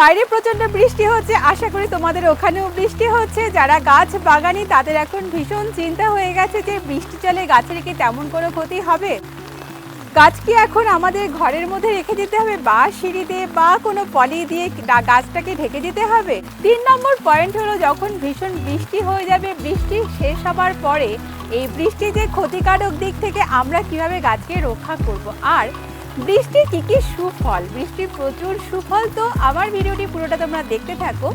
বাইরে প্রচণ্ড বৃষ্টি হচ্ছে। আশা করি তোমাদের ওখানেও বৃষ্টি হচ্ছে। যারা গাছ বাগানি, তাদের এখন ভীষণ চিন্তা হয়ে গেছে যে বৃষ্টি চলে গাছের কি তেমন কোনো ক্ষতি হবে? গাছ কি এখন আমাদের ঘরের মধ্যে রেখে দিতে হবে? বা সিঁড়ি দিয়ে বা কোনো পলি দিয়ে গাছটাকে ঢেকে দিতে হবে? তিন নম্বর পয়েন্ট হলো যখন ভীষণ বৃষ্টি হয়ে যাবে, বৃষ্টি শেষ হবার পরে এই বৃষ্টি যে ক্ষতিকারক দিক থেকে আমরা কীভাবে গাছকে রক্ষা করব? আর বৃষ্টির কি কি সুফল? বৃষ্টির প্রচুর সুফল তো আমার ভিডিওটি পুরোটা তোমরা দেখতে থাকো।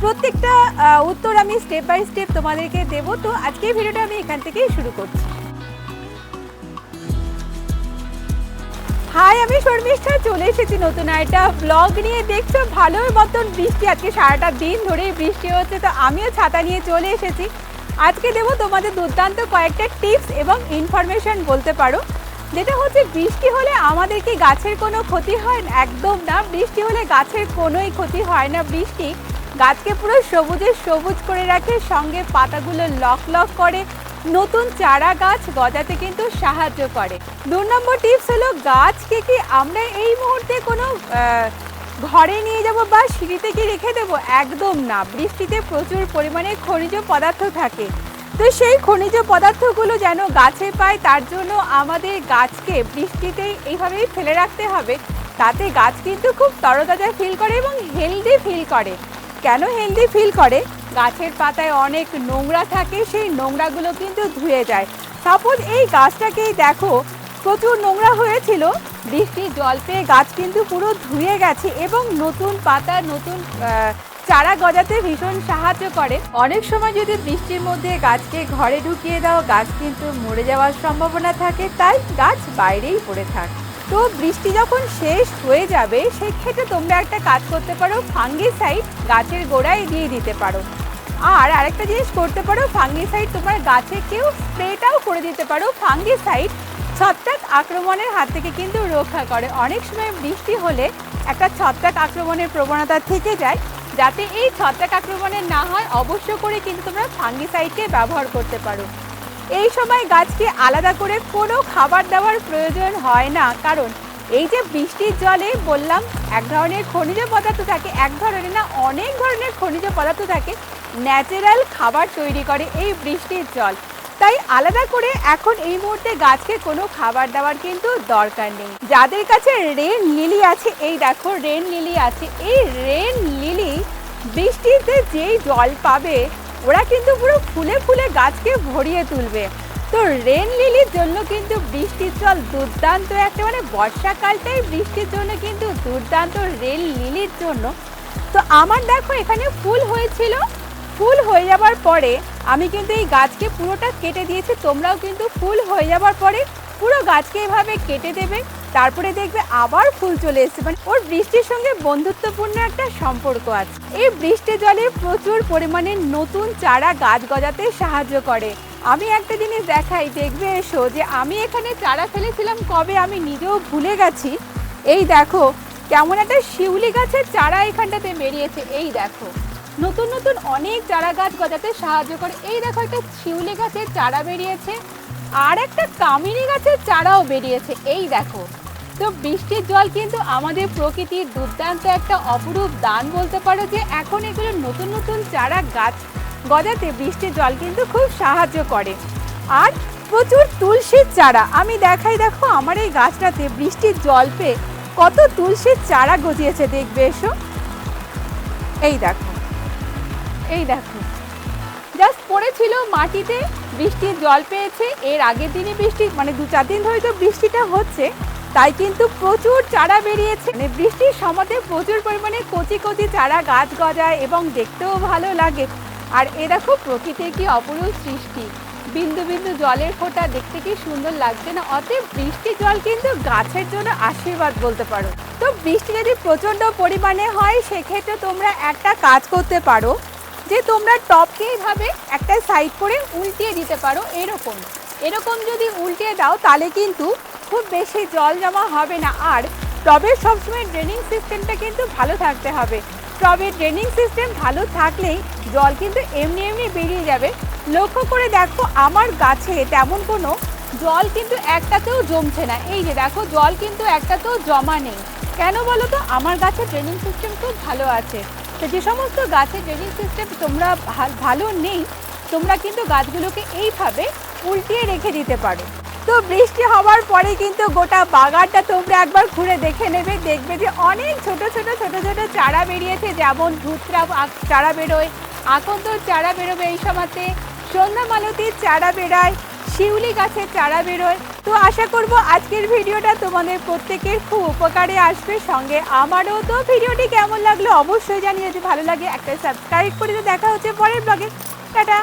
প্রত্যেকটা উত্তর আমি স্টেপ বাই স্টেপ তোমাদেরকে দেবো। তো আজকের ভিডিওটা আমি এখান থেকেই শুরু করছি। হাই আমি শর্মিষ্ঠা, চলে এসেছি নতুন একটা ব্লগ নিয়ে। দেখছ ভালোই মতন বৃষ্টি। আজকে সারাটা দিন ধরেই বৃষ্টি হচ্ছে, তো আমিও ছাতা নিয়ে চলে এসেছি। আজকে দেবো তোমাদের দুর্দান্ত কয়েকটা টিপস এবং ইনফরমেশন বলতে পারো। যেটা হচ্ছে বৃষ্টি হলে আমাদের কি গাছের কোনো ক্ষতি হয়? না? একদম না। বৃষ্টি হলে গাছের কোনোই ক্ষতি হয় না। বৃষ্টি গাছকে পুরো সবুজে সবুজ করে রাখে, সঙ্গে পাতাগুলো লক লক করে। নতুন চারা গাছ গজাতে কিন্তু সাহায্য করে। দু নম্বর টিপস হলো, গাছকে কি আমরা এই মুহূর্তে কোনো ঘরে নিয়ে যাব বা সিঁড়িতে কি রেখে দেবো? একদম না। বৃষ্টিতে প্রচুর পরিমাণে খনিজ পদার্থ থাকে। তো সেই খনিজ পদার্থগুলো যেন গাছে পায়, তার জন্য আমাদের গাছকে বৃষ্টিতেই এইভাবেই ফেলে রাখতে হবে। তাতে গাছ কিন্তু খুব তরতাজা ফিল করে এবং হেলদি ফিল করে। কেন হেলদি ফিল করে? গাছের পাতায় অনেক নোংরা থাকে, সেই নোংরাগুলো কিন্তু ধুয়ে যায়। সাপোজ এই গাছটাকেই দেখো, প্রচুর নোংরা হয়েছিল। বৃষ্টির জল পেয়ে গাছ কিন্তু পুরো ধুয়ে গেছে এবং নতুন পাতা, নতুন চারা গজাতে ভীষণ সাহায্য করে। অনেক সময় যদি বৃষ্টির মধ্যে গাছকে ঘরে ঢুকিয়ে দাও, গাছ কিন্তু মরে যাওয়ার সম্ভাবনা থাকে, তাই গাছ বাইরেই পড়ে থাকে। তো বৃষ্টি যখন শেষ হয়ে যাবে, সেক্ষেত্রে তোমরা একটা কাজ করতে পারো, ফাঙ্গিসাইড গাছের গোড়ায় দিয়ে দিতে পারো। আর আরেকটা জিনিস করতে পারো, ফাঙ্গিসাইড তোমার গাছে কেউ স্প্রেটাও করে দিতে পারো। ফাঙ্গিসাইড ছত্রাক আক্রমণের হাত থেকে কিন্তু রক্ষা করে। অনেক সময় বৃষ্টি হলে একটা ছত্রাক আক্রমণের প্রবণতা থেকে যায়। যাতে এই ছত্রাক আক্রমণের না হয়, অবশ্য করে কিন্তু তোমরা ফাঙ্গিসাইডকে ব্যবহার করতে পারো। এই সময় গাছকে আলাদা করে কোনো খাবার দেওয়ার প্রয়োজন হয় না, কারণ এই যে বৃষ্টির জলে বললাম, এক ধরনের খনিজ পদার্থ থাকে, এক ধরনের না, অনেক ধরনের খনিজ পদার্থ থাকে, ন্যাচারাল খাবার তৈরি করে এই বৃষ্টির জল। তাই আলাদা করে এখন এই মুহূর্তে গাছকে কোনো খাবার দেওয়ার কিন্তু দরকার নেই। যাদের কাছে রেন লিলি আছে, এই দেখো, রেন লিলি আছে, এই রেন লিলি বৃষ্টিতে যেই জল পাবে, ওরা কিন্তু পুরো ফুলে ফুলে গাছকে ভরিয়ে তুলবে। তো রেন লিলির জন্য কিন্তু বৃষ্টির জল দুর্দান্ত একটা মানে বর্ষাকালটাই বৃষ্টির জন্য কিন্তু দুর্দান্ত রেন লিলির জন্য। তো আমার দেখো, এখানে ফুল হয়েছিল। ফুল হয়ে যাবার পরে আমি কিন্তু এই গাছকে পুরোটা কেটে দিয়েছি, তোমরাও কিন্তু ফুল হয়ে যাবার পরে পুরো গাছকে এভাবে কেটে দেবে। তারপরে দেখবে আবার ফুল চলে এসেছে। মানে ওর বৃষ্টির সঙ্গে বন্ধুত্বপূর্ণ একটা সম্পর্ক আছে। এই বৃষ্টি জলে প্রচুর পরিমাণে নতুন চারা গাছ গজাতে সাহায্য করে। আমি একটা জিনিস দেখাই, দেখবে এসো যে আমি এখানে চারা ফেলেছিলাম, কবে আমি নিজেও ভুলে গেছি। এই দেখো, কেমন একটা শিউলি গাছের চারা এখানটাতে বেরিয়েছে। এই দেখো, নতুন নতুন অনেক চারা গাছ গজাতে সাহায্য করে। এই দেখো একটা শিউলি গাছের চারা বেরিয়েছে। আর একটা কামিনী গাছের চারাও বেরিয়েছে। এই দেখো। তো বৃষ্টির জল কিন্তু আমাদের প্রকৃতির দুর্দান্ত একটা অপরূপ দান বলতে পারো যে এখন এগুলো নতুন নতুন চারা গাছ গজাতে বৃষ্টির জল কিন্তু খুব সাহায্য করে। আর প্রচুর তুলসীর চারা। আমি দেখাই দেখো আমার এই গাছটাতে বৃষ্টির জল পেয়ে কত তুলসীর চারা গজিয়েছে। দেখবে এসো। এই দেখো। এই দেখো। জাস্ট পড়েছিল মাটিতে বৃষ্টির জল পেয়েছে। এর আগের দিনে বৃষ্টি মানে দু চার দিন ধরে তো বৃষ্টিটা হচ্ছে, তাই কিন্তু প্রচুর চারা বেরিয়েছে। মানে বৃষ্টির সময়তে প্রচুর পরিমাণে কচি কচি চারা গাছ গজায় এবং দেখতেও ভালো লাগে। আর এ দেখো, প্রকৃতির কি অপরূপ সৃষ্টি। বিন্দু বিন্দু জলের ফোঁটা, দেখতে কি সুন্দর লাগছে না? অতএব বৃষ্টির জল কিন্তু গাছের জন্য আশীর্বাদ বলতে পারো। তো বৃষ্টি যদি প্রচণ্ড পরিমাণে হয়, সেক্ষেত্রে তোমরা একটা কাজ করতে পারো। যে তোমরা টপকে এইভাবে একটা সাইড করে উল্টিয়ে দিতে পারো এরকম। এরকম যদি উল্টিয়ে দাও তাহলে কিন্তু খুব বেশি জল জমা হবে না। আর টবের সবসময় ড্রেনিং সিস্টেমটা কিন্তু ভালো থাকতে হবে। টবের ড্রেনিং সিস্টেম ভালো থাকলেই জল কিন্তু এমনি এমনি বেরিয়ে যাবে। লক্ষ্য করে দেখো আমার গাছে তেমন কোনো জল কিন্তু একটাতেও জমছে না। এই যে দেখো জল কিন্তু একটাতেও জমা নেই। কেন বলো তো? আমার গাছে ড্রেনিং সিস্টেম খুব ভালো আছে। তো যে সমস্ত গাছের ড্রেনিং সিস্টেম তোমরা ভালো নেই, তোমরা কিন্তু গাছগুলোকে এইভাবে উল্টিয়ে রেখে দিতে পারো। তো বৃষ্টি হওয়ার পরে কিন্তু গোটা বাগানটা তোমরা একবার ঘুরে দেখে নেবে। দেখবে যে অনেক ছোট ছোট ছোট ছোট চারা বেরিয়েছে, যেমন ধুতরা চারা বেরোয়, আকন্দর চারা বেরোবে এই সময়তে সন্ধ্যা মালতির চারা বেরোয় শিউলি গাছের চারা বেরোয়। তো আশা করব আজকের ভিডিওটা তোমাদের প্রত্যেকের খুব উপকারে আসবে। সঙ্গে আমারও তো ভিডিওটি কেমন লাগল অবশ্যই জানিয়ে যে ভালো লাগে একটা সাবস্ক্রাইব করে দেখা হচ্ছে পরের ব্লগে টাটা!